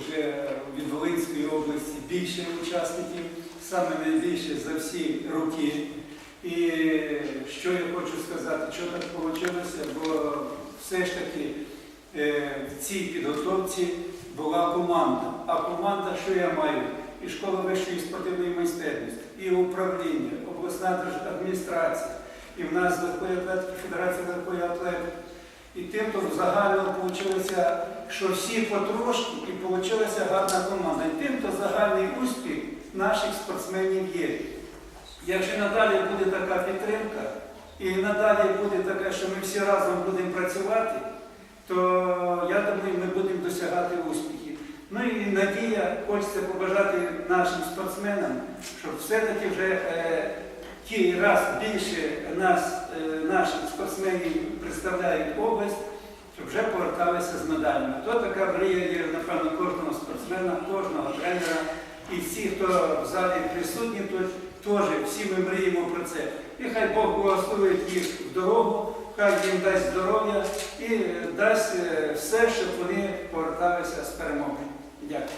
вже від Волинської області більше учасників, саме найбільше за всі роки. І що я хочу сказати, що так вийшло, бо все ж таки е, в цій підготовці була команда. А команда, що я маю? І школа вищої спортивної майстерності, і управління, обласна держадміністрація, і в нас легкої атлетики, Федерація легкої атлетики. І тим то загально вийшло, що всі потрошки і вийшла гарна команда. І тим то загальний успіх наших спортсменів є. Якщо надалі буде така підтримка, і надалі буде таке, що ми всі разом будемо працювати, то я думаю, ми будемо досягати успіхів. Ну і надія, хочеться побажати нашим спортсменам, щоб все-таки вже е, ті раз більше нас, е, наших спортсменів представляють область, щоб вже поверталися з медалями. То така мрія є, напевно, кожного спортсмена, кожного тренера. І всі, хто в залі присутні, теж всі ми мріємо про це. І хай Бог благословить їх в дорогу, хай їм дасть здоров'я і дасть е, все, щоб вони поверталися з перемоги. Дякую.